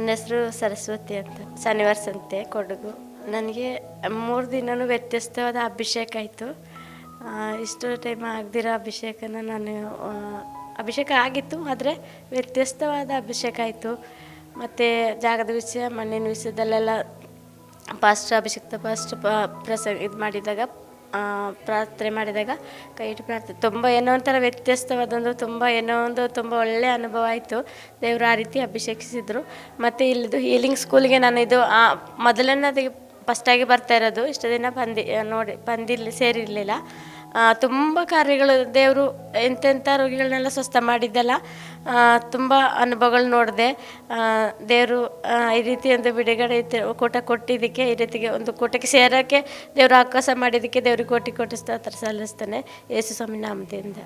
ನನ್ನ ಹೆಸರು ಸರಸ್ವತಿ ಅಂತ. ಶನಿವಾರ ಸಂತೆ, ಕೊಡಗು. ನನಗೆ ಮೂರು ದಿನವೂ ವ್ಯತ್ಯಸ್ತವಾದ ಅಭಿಷೇಕ ಆಯಿತು. ಇಷ್ಟು ಟೈಮ್ ಆಗದಿರೋ ಅಭಿಷೇಕನ ನಾನು ಅಭಿಷೇಕ ಆಗಿತ್ತು, ಆದರೆ ವ್ಯತ್ಯಸ್ತವಾದ ಅಭಿಷೇಕ ಆಯಿತು. ಮತ್ತು ಜಾಗದ ವಿಷಯ, ಮಣ್ಣಿನ ವಿಷಯದಲ್ಲೆಲ್ಲ ಫಾಸ್ಟ್ ಅಭಿಷೇಕ ಫಾಸ್ಟ್ ಪ್ರಸಂಗ ಇದು ಮಾಡಿದಾಗ ಪ್ರಾರ್ಥನೆ ಮಾಡಿದಾಗ ಕೈ ಇಟ್ಟು ಪ್ರಾರ್ಥನೆ. ತುಂಬ ಏನೋ ಒಂಥರ ವ್ಯತ್ಯಸ್ತವಾದೊಂದು, ತುಂಬ ಏನೋ ಒಂದು, ತುಂಬ ಒಳ್ಳೆಯ ಅನುಭವ ಆಯಿತು. ದೇವರು ಆ ರೀತಿ ಅಭಿಷೇಕಿಸಿದರು. ಮತ್ತು ಇಲ್ಲಿದು ಹೀಲಿಂಗ್ ಸ್ಕೂಲ್ಗೆ ನಾನು ಇದು ಮೊದಲನೇದಾಗಿ ಫಸ್ಟಾಗಿ ಬರ್ತಾ ಇರೋದು. ಇಷ್ಟು ದಿನ ಬಂದಿ, ನೋಡಿ ಬಂದಿಲ್ಲ ಸೇರಿರಲಿಲ್ಲ. ತುಂಬ ಕಾರ್ಯಗಳು ದೇವರು ಎಂತೆಂಥ ರೋಗಿಗಳನ್ನೆಲ್ಲ ಸ್ವಸ್ಥ ಮಾಡಿದ್ದಲ್ಲ. ತುಂಬ ಅನುಭವಗಳು ನೋಡಿದೆ. ದೇವರು ಈ ರೀತಿ ಒಂದು ಬಿಡುಗಡೆ ಕೂಟ ಕೊಟ್ಟಿದ್ದಕ್ಕೆ, ಈ ರೀತಿಗೆ ಒಂದು ಕೂಟಕ್ಕೆ ಸೇರೋಕ್ಕೆ ದೇವರು ಅವಕಾಶ ಮಾಡಿದ್ದಕ್ಕೆ ದೇವ್ರಿಗೆ ಕೋಟಿ ಕೋಟಿ ಸ್ತೋತ್ರ ಸಲ್ಲಿಸ್ತೇನೆ. ಯೇಸು ಸ್ವಾಮಿ ನಾಮದಿಂದ.